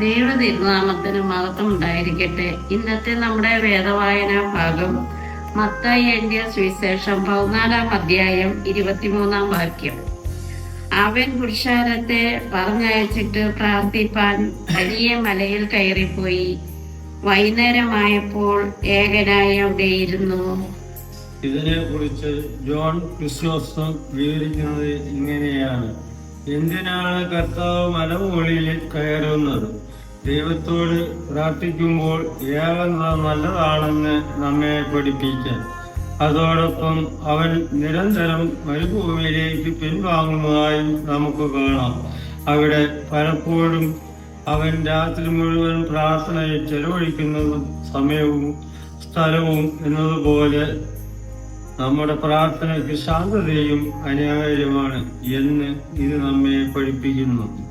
ദൈവ തിരുനാമത്തിന് മഹത്വം ഉണ്ടായിരിക്കട്ടെ. ഇന്നത്തെ നമ്മുടെ വേദവായന ഭാഗം മത്തായി എഴുതിയ സുവിശേഷം പതിനാലാം അധ്യായം ഇരുപത്തിമൂന്നാം വാക്യം. അവൻ പുരുഷാരത്തെ പറഞ്ഞയച്ചിട്ട് പ്രാർത്ഥിപ്പാൻ വലിയ മലയിൽ കയറിപ്പോയി. വൈകുന്നേരമായപ്പോൾ ഏകനായി അവിടെ ഇരുന്നു ഇതിനെ കുറിച്ച് ജോൺ ക്രിസ്ലോസ് വിവരിക്കുന്നത് ഇങ്ങനെയാണ്. എന്തിനാണ് കർത്താവ് മലമുകളിൽ കയറുന്നത്? ദൈവത്തോട് പ്രാർത്ഥിക്കുമ്പോൾ ഏകത നല്ലതാണെന്ന് നമ്മെ പഠിപ്പിക്കാൻ. അതോടൊപ്പം അവൻ നിരന്തരം മരുഭൂമിയിലേക്ക് പിൻവാങ്ങുന്നതായും നമുക്ക് കാണാം. അവിടെ പലപ്പോഴും അവൻ രാത്രി മുഴുവൻ പ്രാർത്ഥനയിൽ ചെലവഴിക്കുന്നതും സമയവും സ്ഥലവും എന്നതുപോലെ നമ്മുടെ പ്രാർത്ഥനയ്ക്ക് ശാന്തതയും അനിവാര്യമാണ് എന്ന് ഇത് നമ്മെ പഠിപ്പിക്കുന്നു.